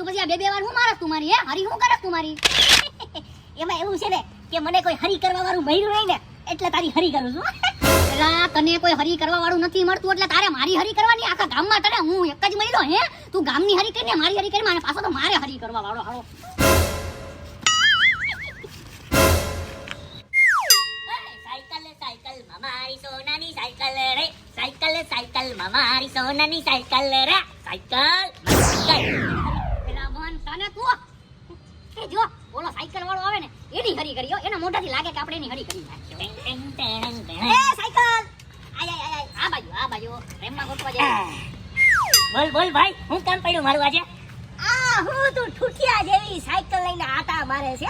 કર્યું પછી આ બે બે વાર હું મારસ તું મારી, હે? હરી હું કરસ તું મારી? એમાં એવું છે ને કે મને કોઈ હરી કરવા વાળું મળ્યું નહીં ને, એટલે તારી હરી કરું છું. એલા તને કોઈ હરી કરવા વાળું નથી મળતું, એટલે તારે મારી હરી કરવાની, આખા ગામમાં તને હું એક જ મળ્યો હે? તું ગામની હરી કરીને મારી હરી કરી મારે પાછો તો મારે હરી કરવા વાળો હાલો સોનાની સાયકલ રે. સાયકલ સાયકલ, મારી સોનાની સાયકલ રે. સાયકલ પેલા એ જો ઓલો સાયકલ વાળો આવે ને એની હરી કરી હો એના મોઢાથી લાગે કે આપણે એની હરી કરી. એ સાયકલ! આય આય આય. આ બાજુ આ બાજુ રેમમાં ગોઠવા જાય બોલ બોલ ભાઈ હું કામ પડ્યું મારું આજે? આ હું તું ઠુઠિયા જેવી સાયકલ લઈને આટા મારે છે.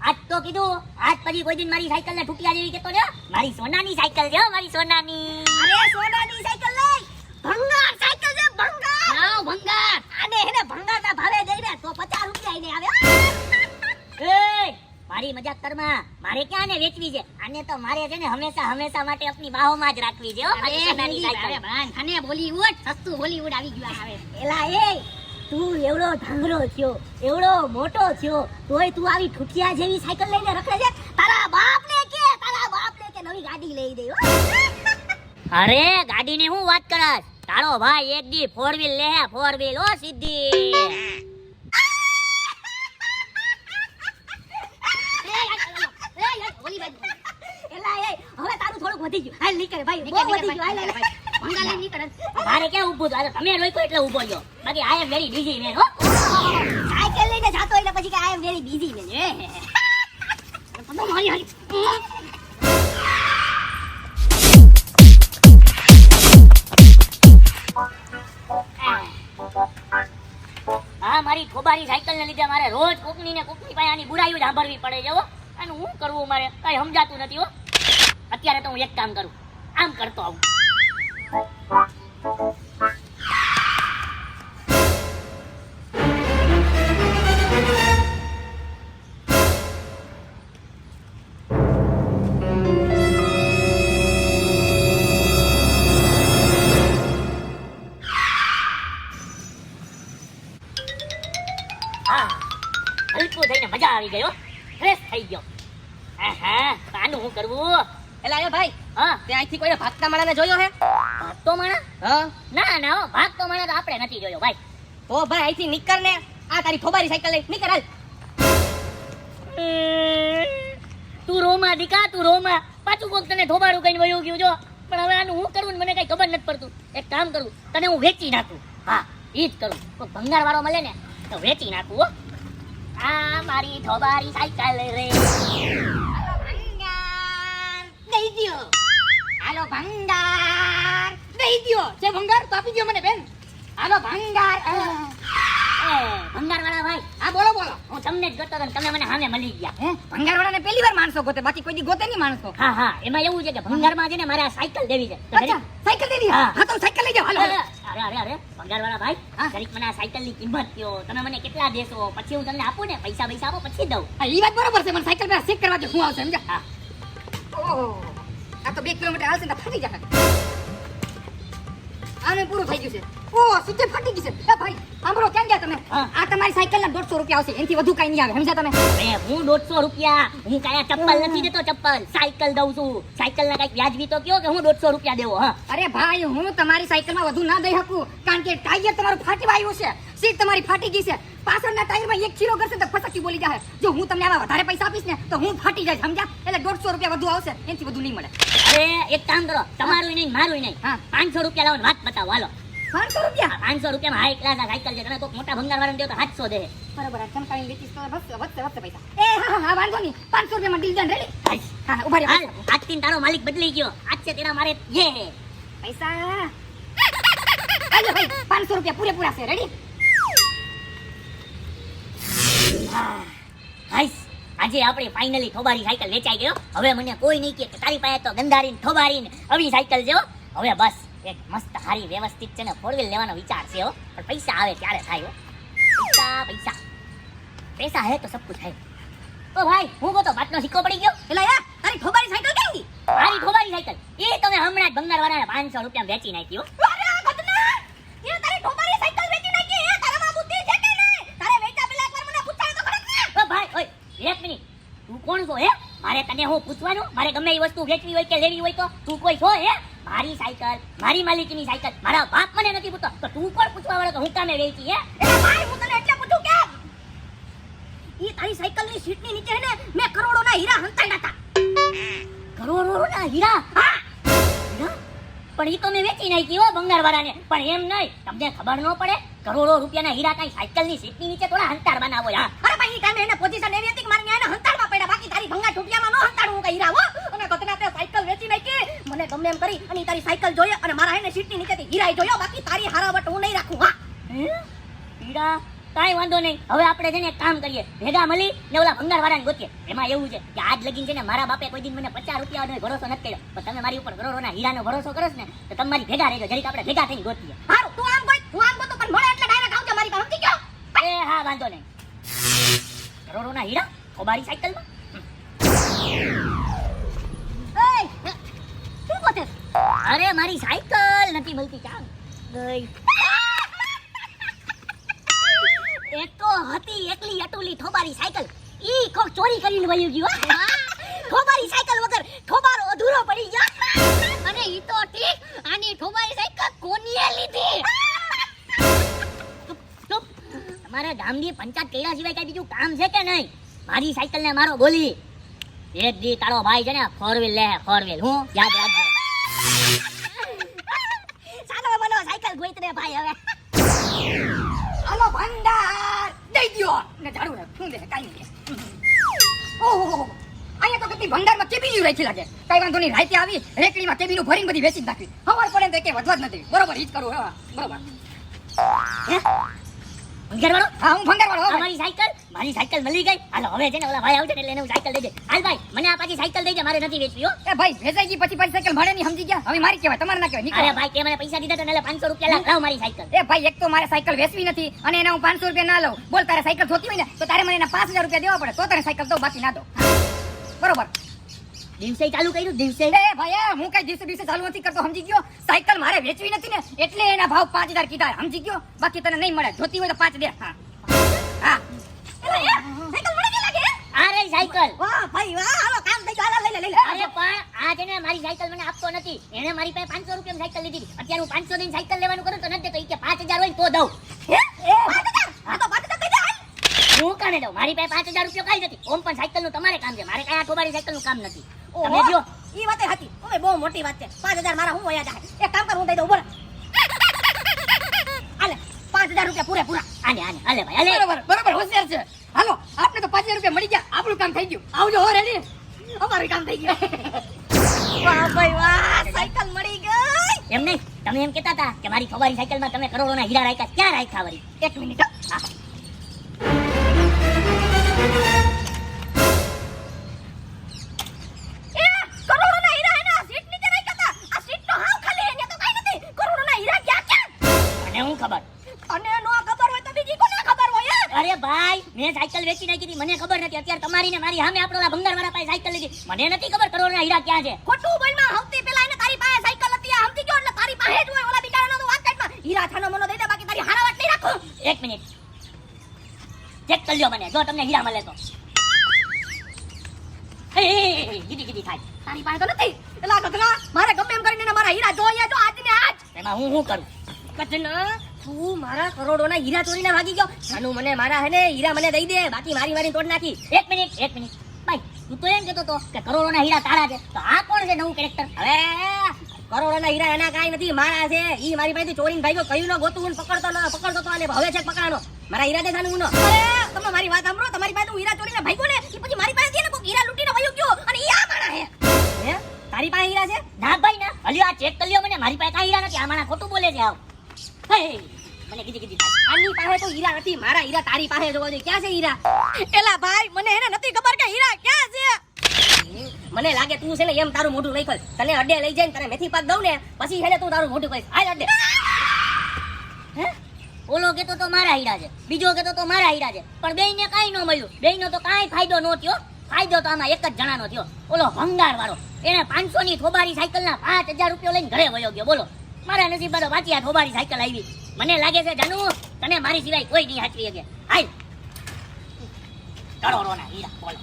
આજ તો કીધું આજ પછી કોઈ દિન મારી સાયકલ ને ઠુઠિયા જેવી કેતો જો મારી સોનાની સાયકલ છે મારી સોનાની. અરે સોનાની સાયકલ લઈ. ભંગાર સાયકલ છે ભંગાર. હા ભંગાર. અને એને ભંગારના ભાવે દઈને તો 50 રૂપિયા આવે. એ મારી મજાક કરમાં. મારે ક્યાં ને વેચવી છે? આને તો મારે છે ને હંમેશા હંમેશા માટે આપની બાહોમાં જ રાખવી છે હો. મારી સોનાની સાયકલ અરે ભાઈ ખાને બોલીવુડ સસ્તું બોલીવુડ આવી ગયું આવે એલા એ તું એવડો ઢાંગરો થયો એવડો મોટો થયો તોય તું આવી ઠુઠિયા જેવી સાયકલ લઈને રખે છે? તારા બાપને કે તારા બાપને કે નવી ગાડી લઈ દે અરે ગાડી ની હું વાત કરસ તારો ભાઈ એક દી ફોર વ્હીલ લે ફોર વ્હીલ ઓ સીધી. હવે તારું થોડુંક વધી ગયું. હાલ નીકળ ભાઈ બહુ વધી ગયું. હાલ હાલ, હાલ. ભંગાર લઈને નીકળે. મારે ક્યાં હતું? તમે રોક્યો એટલે ઊભો રહ્યો બાકી I am very busy man હો. સાયકલ લઈને જાતો એટલે પછી કે I am very busy man તમે મારી હરી હા મારી ખોબારી સાયકલ ને લીધે મારે રોજ કોકની ને કોકની પાસે આની બુરાઈઓ જ સાંભળવી પડે છે, હો. અને હું કરવું મારે? કઈ સમજાતું નથી, હો. અત્યારે તો હું એક કામ કરું. આમ કરતો આવું. આવી ગયો? ફ્રેશ થઈ ગયો આહા આનું શું કરવું? એલા એ ભાઈ હા. તે અહીંથી કોઈ ભાગતા માણાને જોયો હે? ભાગતો માણા હા. ના ના ભાગતો માણા તો આપણે નથી જોયો ભાઈ. તો ભાઈ અહીંથી નીકળ ને. આ તારી ફોબારી સાયકલ લઈ. નીકળ હાલ. તું રોમાં દીકા તું રોમાં. પાછું કોક તને ધોબાડું કઈ વયું ગયું જો. પણ હવે આનું હું કરવું ને મને કઈ ખબર નથી પડતું. એક કામ કરું તને હું વેચી નાખું. હા ઈ જ કરું. કોઈ ભંગાર વાળો મળે ને તો વેચી નાખું હો. આ મારી થોબારી સાયકલ રે. ભંગાર. દઈ દ્યો. હાલો ભંગાર. દઈ દ્યો. છે ભંગાર તો આપી દ્યો મને બેન. હાલો ભંગાર. એ ભંગાર વાળા ભાઈ. હા બોલો બોલો. હું તમને જ ગતો હતો તમે મને સામે મળી ગયા. હે? ભંગાર વાળાને પહેલી વાર માણસો ગોતે બાકી કોઈ દી ગોતે નહીં માણસો. હા હા. એમાં એવું છે કે ભંગારમાં છે ને મારે સાયકલ દેવી છે. સાયકલ દે હા. હા તો સાયકલ લઈ જાઓ હાલો હાલો. અરે અરે અરે. ભંગાર વાળા ભાઈ હા. જરીક મને આ સાયકલની કિંમત કયો. તમે મને કેટલા દેશો પછી હું તમને આપું ને પૈસા પૈસા આપો પછી દઉં. એ વાત બરોબર છે મને સાયકલ પેલા ચેક કરવા દે હું આવશે સમજા આ તો બે કિલોમીટર હાલશે ને ફરી જશે. આને પૂરું થઈ ગયું છે. ઓ સુજે ફાટી ગઈ છે. એ ભાઈ સાંભળો કેમ ગયા તમે? આ તમારી સાયકલ ના દોઢસો રૂપિયા આવશે. એનાથી વધુ કઈ નહીં આવે સમજ્યા તમે? હું દોઢસો રૂપિયા. હું કયા ચપ્પલ નથી દેતો ચપ્પલ. સાયકલ દઉં છું. સાયકલ ના કંઈક વ્યાજબી તો કયો કે હું દોઢસો રૂપિયા દેવો હા? અરે ભાઈ હું તમારી સાયકલમાં વધુ ના દઈ શકું કારણ કે ટાયર તમારું ફાટી આવ્યું છે. સીટ તમારી ફાટી ગઈ છે. પાછળના ટાયરમાં એક ચીરો કરશે તો ફસકી બોલી જાય જો હું તમને આવા વધારે પૈસા આપીશ ને તો હું ફાટી જાય સમજ્યા? એટલે દોઢસો રૂપિયા વધુ આવશે એનાથી વધુ નહીં મળે. અરે એક કામ કરો તમારું નહીં મારું નહીં. હા. પાંચસો રૂપિયા લાવો વાત બતાવો હાલો. પાંચસો રૂપિયા? પાંચસો રૂપિયામાં હાઈ ક્લાસ સાયકલ છે કોઈક મોટા ભંગાર વાળા તો સાતસો દે. બરોબર ચમકાવી લીધી તો વધશે વધશે પૈસા. એ હા હા વાંધો નહીં. પાંચસો રૂપિયામાં ડીલ ડન રેડી હા ઊભા રહ્યો આજથી તારો માલિક બદલી ગયો. આજ છે તેના મારે યે પૈસા? પાંચસો રૂપિયા પૂરેપૂરા છે રેડી હાઈસ. આજે આપણે ફાઇનલી થોબારી સાયકલ વેચાઈ ગયો હવે મને કોઈ નહીં કે તારી પાસે તો ગંધારીને થોબારીને આવી સાયકલ છે હવે બસ, એક મસ્ત સારી વ્યવસ્થિત છે ને ફોર વ્હીલ લેવાનો વિચાર છે પણ પૈસા આવે ત્યારે થાય પૈસા પૈસા. પૈસા હે તો સબ કુછ હે. તો ભાઈ, હું કો તો બાટનો સિક્કો પડી ગયો. એટલે યાર તારી થોબારી સાયકલ કેમ ગઈ મારી થોબારી સાયકલ. એ તમે હમણાં જ ભંગાર વાળાને પાંચસો રૂપિયા વેચી નાખી હો અરે ગધના એ તારી ઠોકારી સાયકલ વેચી નાખી હે તારામાં બુદ્ધિ છે કે નહીં તારે વેચા પેલા એકવાર મને પૂછાય તો ખરા ને ઓ ભાઈ ઓય એક મિનિટ તું કોણ છો, હે? મારે તને હું પૂછવાનું? મારે ગમે એ વસ્તુ વેચવી હોય કે લેવી હોય તો તું કોઈ છો, હે? મારી સાયકલ, મારી માલિકીની સાયકલ, મારા બાપ મને નથી પૂછતો. તો તું કોણ પૂછવા વાળો કે હું કામે વેચી, હે? એટલે ભાઈ, હું તને એટલે પૂછું કે ઈ તારી સાયકલની સીટની નીચે હે ને, મેં કરોડોના હીરા હંતાડ્યા હતા. કરોડોના હીરા? પણ ઈ તો મેં વેચી નાખી હો બંગારવાળાને પણ એમ નહીં, તમને ખબર ન પડે, કરોડો રૂપિયાના હીરા કાંઈ સાયકલની સીટની નીચે થોડા હંતાર બનાવો હા. અરે ભાઈ ટાઈમે એને પોઝિશન એવી હતી કે મારે ન્યાયને બાકી તારી ભંગા છૂટિયામાં ન હંતાડું હું કઈ રાવો અને કતના તે સાયકલ વેચી નાખી. મને ગમે એમ કરી અને તારી સાયકલ જોઈએ અને મારા હેને સીટની નીચેથી હીરા જોયો બાકી તારી હારાવટ હું નહીં રાખું હા? હીરા? કાંઈ વાંધો નહીં. હવે આપણે છે ને એક કામ કરીએ. ભેગા મળી ને ઓલા ભંગારવાળાને ગોતીએ. એમાં એવું છે કે આજ લગીન છે ને મારા બાપે કોઈ દિન મને પચાસ રૂપિયાનો ભરોસો નથી કર્યો. પણ તમે મારી ઉપર કરોડોના હીરાનો ભરોસો કરો ને તો તમારી ભેગા રહેજો. જરીક આપણે ભેગા થઈને ગોતીએ. સારું તું આમ કોઈ હું આમ ગોતો પણ મળે એટલે ડાયરેક્ટ આવજો મારી પાસે સમજી ગયો? એ હા વાંધો નહીં. કરોડોના હીરા? ખોબારી સાયકલમાં? અરે, મારી સાયકલ નથી મળતી ચાલ ગઈ. એક તો હતી, એકલી અટુલી થોબારી સાયકલ. ઈ કોક ચોરી કરીને વયું ગયો થોબારી સાયકલ વગર થોબારો અધૂરો પડી ગયો. અને ઈ તો ઠીક આની થોબારી સાયકલ કોનીએ લીધી. તમારા ગામની પંચાયત કર્યા સિવાય કઈ બીજું કામ છે કે નહીં? મારી સાયકલ ને મારો બોલી. એક દી તારો ભાઈ છે ને ફોર વ્હીલ લે ફોર વ્હીલ હું? યાદ રાખજો. ચાલો મનો સાયકલ ગોઈત રે ભાઈ હવે. હાલો ભંડાર. દઈ દ્યો. ને ઝાડુ ને ફૂંદે કાઈ નહીં. ઓહો અહીંયા તો કેટલી ભંડારમાં કેબીની રાખી લાગે. કઈ વાંધો નહીં રાતે આવી રેકડીમાં કેબીનું ભરીને બધી વેચી જ નાખી. હવાર પડે તો કે વધવા જ નથી. બરોબર ઈ જ કરું હા બરોબર. વાળો હા હું ભંગાર વાળો આ મારી સાયકલ? મારી સાયકલ મળી ગઈ? હાલો હવે છે ને ઓલા ભાઈ આવશે ને એટલે એને હું સાયકલ દેજે. હાલ ભાઈ મને આ પાછી સાયકલ દેજે મારે નથી વેચવી હો. એ ભાઈ વેચાઈ ગઈ પછી પાછી સાયકલ મળે નહીં સમજી ગયા? હવે મારી કહેવાય તમારે ના કહેવાય અરે ભાઈ તે મને પૈસા દીધા તો એટલે પાંચસો રૂપિયા લાવ મારી સાયકલ. એ ભાઈ એક તો મારે સાયકલ વેચવી નથી અને એના હું પાંચસો રૂપિયા ના લઉં. બોલ તારે સાયકલ જોતી હોય ને તો તારે મને એના પાંચ હજાર રૂપિયા દેવા પડે. તો તારે સાયકલ દઉં બાકી ના દઉં. બરોબર? દિવસે ચાલુ કર્યું દિવસે એ ભાઈ હું કઈ દિવસે દિવસે ચાલુ નથી કરતો સમજી ગયો? સાયકલ મારે વેચવી નથી ને એટલે એના ભાવ પાંચ હજાર કીધા સમજી ગયો? બાકી તને નહીં મળે જોતી હોય તો પાંચ દે. હા. હા. સાયકલ વાહ ભાઈ વાહ હાલો કામ થઈ ગયું. લઈ લે લઈ લે. અરે પણ આજે ને મારી સાયકલ મને આપતો નથી. એને મારી પાસે પાંચસો રૂપિયા સાયકલ લીધી અત્યારે હું ની સાયકલ લેવાનું કરું તો નથી દેતો. ઈ કે હોય તો દઉં. હે? એ તો પાંચ કઈ દે હું કાને દઉં? મારી પાસે પાંચ હજાર રૂપિયા કઈ નથી. ઓમ પણ સાયકલનું તમારે કામ છે. મારે કઈ આ થોબારી સાયકલનું કામ નથી. તમે જો. ઈ વાતે હતી. ઓય બહુ મોટી વાત છે. પાંચ હજાર મારા હું વયા જાય. એક કામ કર હું દઈ દઉં બોલ. રૂપિયા પૂરે પૂરા. આને આને હાલે ભાઈ બરોબર બરોબર હોશિયાર છે. હાલો આપને તો પાંચ હજાર રૂપિયા મળી ગયા. આપણું કામ થઈ ગયું. આવજો હો રેડી. અમારું કામ થઈ ગયું. વાહ ભાઈ વાહ સાયકલ મળી ગઈ. એમ નહીં તમે એમ કહેતા હતા કે મારી થોબારી સાયકલમાં તમે કરોડોના હીરા રાખ્યા. ક્યાં રાખ્યા વળી? એક મિનિટ હા. મેં સાયકલ વેચી નાખી હતી મને ખબર નથી અત્યારે તમારી ને મારી સામે આપણો ભંગાર ભંગારવાળા પાસે સાયકલ લીધી. મને નથી ખબર કરોડોના હીરા ક્યાં છે. ખોટું બોલમાં હવતી પેલા એને તારી પાસે સાયકલ હતી આ સમજી ગયો એટલે તારી પાસે જ હોય ઓલા બિચારાનો તો વાત કાઢમાં. હીરા થાનો મનો દઈ દે બાકી તારી હારાવટ નહીં રાખું. એક મિનિટ. ચેક કરી લ્યો મને જો તમને હીરા મળે તો. ગીધી ગીડી થાય તારી પાસે તો નથી. એટલે ગધરા મારે ગમે એમ કરીને મારા હીરા જોઈએ જો આજ ને આજ. એમાં હું શું કરું? કચના તું મારા કરોડોના હીરા ચોરીને ભાગી ગયો. જાનું મને મારા હે ને હીરા મને દઈ દે. બાકી મારી મારી તોડ નાખી. એક મિનિટ એક મિનિટ. ભાઈ, તું તો એમ કહેતો હતો કે કરોડોના હીરા તારા છે. તો આ કોણ છે નવું કેરેક્ટર હવે કરોડોના હીરા એના કાંઈ નથી, મારા છે. ઈ મારી પાસેથી ચોરીને ભાગ્યો. કયું ન ગોતું પકડતો ન, પકડતો તો અને હવે છે પકડાનો મારા હીરા દે જાનું નો. તમે મારી વાત સાંભળો. તમારી પાસે હું હીરા ચોરીને ભાગ્યો ને, ઈ પછી મારી પાસે ને કોક હીરા લૂંટીને ભાગ્યો ગયો અને ઈ આ માણા હે હે? તારી પાસે હીરા છે? ના ભાઈ, ના. હલ્યો, આ ચેક કરી લ્યો મને. મારી પાસે કાંઈ હીરા નથી. આ મારા ખોટું બોલે છે, આવ. મને કીધી કીધી આની પાસે તો હીરા નથી મારા હીરા તારી પાસે જોવા જોઈએ. ક્યાં છે હીરા? એલા ભાઈ મને એને નથી ખબર કે હીરા ક્યાં છે. મને લાગે તું છે ને એમ તારું મોઢું લઈ ખોલ. તને અડે લઈ જઈને તને મેથી પાક દઉં ને પછી હેલે તું તારું મોઢું કહીશ હાલ અડે. હે? ઓલો કેતો તો મારા હીરા છે બીજો કેતો તો મારા હીરા છે. પણ બેયને કાંઈ ન મળ્યું. બેયનો તો કાંઈ ફાયદો ન થયો. ફાયદો તો આમાં એક જ જણાનો થયો. ઓલો ભંગાર વાળો એને પાંચસો ની થોબારી સાયકલ ના પાંચ હજાર રૂપિયા લઈને ઘરે વયો ગયો. બોલો. મારા નસીબ તો વાંચી આ થોબારી સાયકલ આવી. મને લાગે છે, જાનુ, તને મારી સિવાય કોઈ નહીં હાચવી શકે. હાલ. કરોડોના હીરા, બોલો.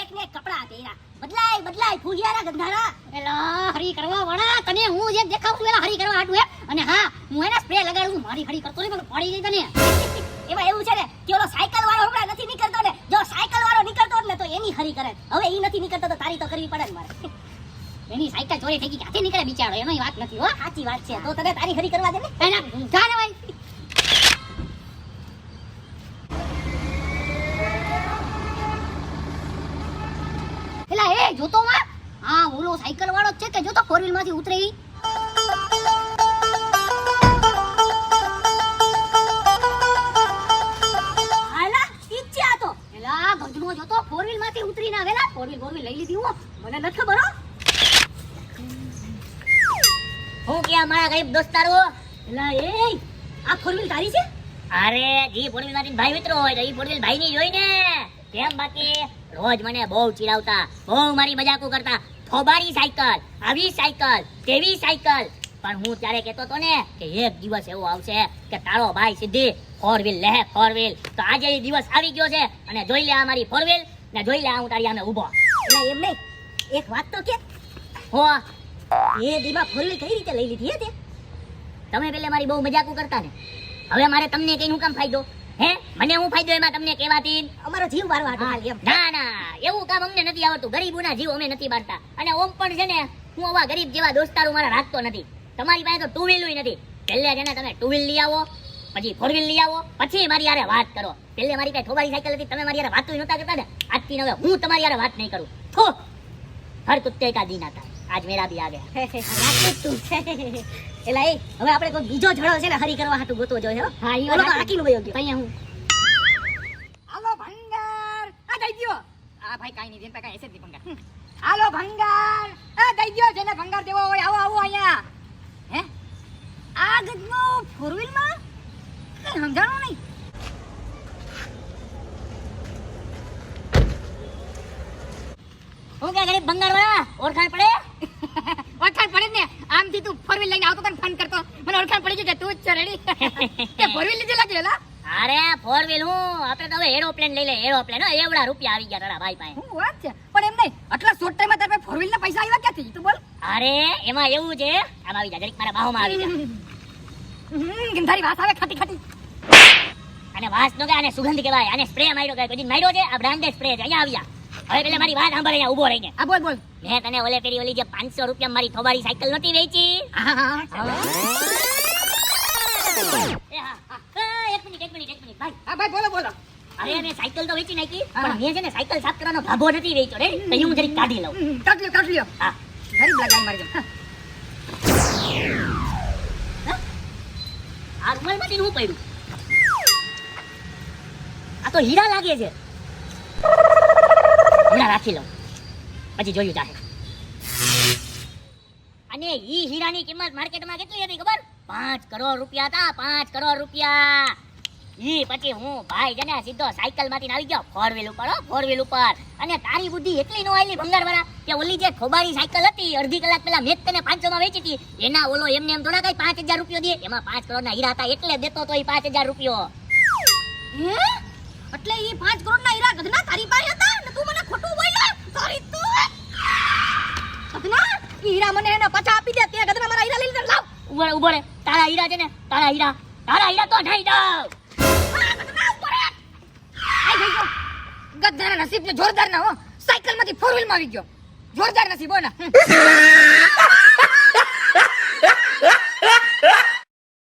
એક કપડા તેરા બદલાય બદલાય ફૂલિયારા ગંધારા. એલા, હરી કરવા વાળા, તને હું જે દેખાવ એલા કરવા અને હા, હું એને સ્પ્રે લગાડું મારી હરી કરતો નહીં મને તને. એમાં એવું છે કે ઓલો સાયકલ વાળો હમણાં નથી નીકળતો ને જો સાયકલ વાળો નીકળતો હોત ને તો એની હરી કરે. હવે એ નથી નીકળતા તો તારી તો કરવી પડે ને મારે. એની સાયકલ ચોરી થઈ ગઈ ક્યાંથી નીકળે બિચારો એનો વાત નથી હો. સાચી વાત છે. તો તને તારી હરી કરવા દે ને. એના ઊંધા ને ભાઈ. એલા એ જોતો માં? હા ઓલો સાયકલ વાળો છે કે જોતો? ફોર વ્હીલમાંથી ઉતરે ફોરમાંથી ઉતરીને આવેલા. ફોર વ્હીલ ફોર લઈ લીધી હું. મને નથી ખબર હું. કે મારા ગરીબ દોસ્તારો. એલા એ આ ફોર તારી છે? અરે, જી ફોરવીલમાંથી ભાઈ મિત્રો હોય તો ઈ ફોરવીલ ભાઈ ની. જોઈને કેમ બાકી? રોજ મને બહુ ચીડાવતા, બહુ મારી મજાકો કરતા થોબારી સાયકલ, આવી સાયકલ, તેવી સાયકલ. પણ હું ત્યારે કહેતો તો ને કે એક દિવસ એવો આવશે કે તારો ભાઈ સીધી ફોર વ્હીલ લે ફોર વ્હીલ તો આજે દિવસ આવી ગયો છે. અને જોઈ લે આ મારી ફોર વ્હીલ ને જોઈ લે આ હું તારી આમે ઊભો. ના એમ નહીં. એક વાત તો કે હો એ દીમા ફોલ્લી કઈ રીતે લઈ લીધી હે તે. તમે પેલે મારી બહુ મજાકો કરતા ને. હવે મારે તમને કઈ હું કામ ફાયદો? હે? મને હું ફાયદો એમાં તમને કહેવાતી અમારો જીવ મારવા ખાલી એમ. ના ના એવું કામ અમને નથી આવડતું. ગરીબોના જીવ અમે નથી બાંધતા અને ઓમ પણ છે ને હું આવા ગરીબ જેવા દોસ્તારો મારા રાખતો નથી. તમારી પાસે તો ટુ વ્હીલ નથી. પહેલા છે ને તમે ટુ વ્હીલ લઈ આવો. પછી ફોર વ્હીલ લઈ આવો પછી મારી યારે વાત કરો. પેલે મારી કઈ થોબારી સાયકલ હતી તમે મારી યારે વાતો નહોતા કરતા ને? આજથી હવે હું તમારી યારે વાત નહીં કરું. થો! હર કુત્તે કા દિન આતા આજ મેરા ભી આ ગયા. એલા એ હવે આપણે કોઈ બીજો ઝડો છે ને હરી કરવા હાટુ ગોતો જોઈએ હો. હા ઈ ઓલો તો હાકીનું ગયો. અહીંયા હું. આલો ભંગાર. આ દઈ દ્યો. આ ભાઈ કાઈ નહીં દેન કાઈ એસે દી ભંગાર. આલો ભંગાર. આ દઈ દ્યો જેને ભંગાર દેવો હોય આવો આવો અહીંયા. હે? આ ગજનો ફોર વ્હીલમાં કઈ સમજાણું નહીં. હું કે ગરીબ બંગાળ વાળા ઓળખાણ પડે? ઓળખાણ પડે ને. આમથી તું ફોર વ્હીલ લઈને આવતો તને ફોન કરતો. મને ઓળખાણ પડી ગઈ કે તું જ છે રેડી તે ફોર વ્હીલ લીધેલા કે લા? અરે ફોર વ્હીલ હું? આપણે તો હવે એરોપ્લેન લઈ લે એરોપ્લેન એવડા રૂપિયા આવી ગયા તારા ભાઈ પાસે. હું વાત છે? પણ એમ નહીં. આટલા શોર્ટ ટાઈમમાં તારે ફોર વ્હીલ ના પૈસા આવ્યા ક્યાંથી? તું બોલ. અરે એમાં એવું છે આમ આવી જા જરીક મારા બાહોમાં આવી જા. ગંધારી વાસ આવે ખાટી ખાટી. અને વાસ નો કે આને સુગંધ કહેવાય આને સ્પ્રે માર્યો કે કોઈ માર્યો છે આ બ્રાન્ડેડ સ્પ્રે છે અહીંયા આવ્યા. હવે પેલા મારી વાત સાંભળ અહીંયા ઊભો રહીને. આ બોલ બોલ. મેં તને ઓલે પેરી ઓલી જે 500 રૂપિયા મારી થોબારી સાયકલ નતી વેચી? એ હા. એક મિનિટ એક મિનિટ એક મિનિટ ભાઈ. હા ભાઈ બોલો બોલો. અરે મેં સાયકલ તો વેચી નાખી પણ મેં છે ને સાયકલ સાફ કરવાનો ભાભો નથી વેચ્યો રે તો હું જરી કાઢી લઉં. કાઢ લ્યો કાઢ લ્યો. હા. ગરીબ લગાવી મારી. આ રૂમાલમાંથી શું પડ્યું. આ તો હીરા લાગે છે. હમણાં રાખી લઉં. પછી જોયું જાહે. અને ઈ હીરાની કિંમત માર્કેટમાં કેટલી હતી ખબર? પાંચ કરોડ રૂપિયા હતા, પાંચ કરોડ રૂપિયા. ઈ પછી હું ભાઈ જને સીધો સાયકલમાંથી આવી ગયો ફોર વ્હીલ ઉપર ફોર વ્હીલ ઉપર. અને તારી બુદ્ધિ એટલી નો આવેલી ભંગાર કે ઓલી જે ખોબારી સાયકલ હતી અડધી કલાક પહેલા મેં તને પાંચસો માં વેચી હતી એના ઓલો એમને એમ થોડા કઈ પાંચ હજાર રૂપિયો દે એમાં પાંચ કરોડ ના હીરા હતા એટલે દેતો તો એ પાંચ હજાર રૂપિયો. એટલે એ પાંચ કરોડ ના હીરા ગધના તારી પાસે હતા? ને તું મને ખોટું બોલ્યો? સોરી તું ગધના, હીરા મને એને પાછા આપી દે તે ગધના મારા હીરા લઈ લે લાવ. ઊભો ઊભો તારા હીરા છે ને તારા હીરા તારા હીરા તો નહીં દઉં. ગધના નસીબ જોરદાર ના હો. સાયકલમાંથી ફોર વ્હીલમાં આવી ગયો. જોરદાર નસીબ હો ને.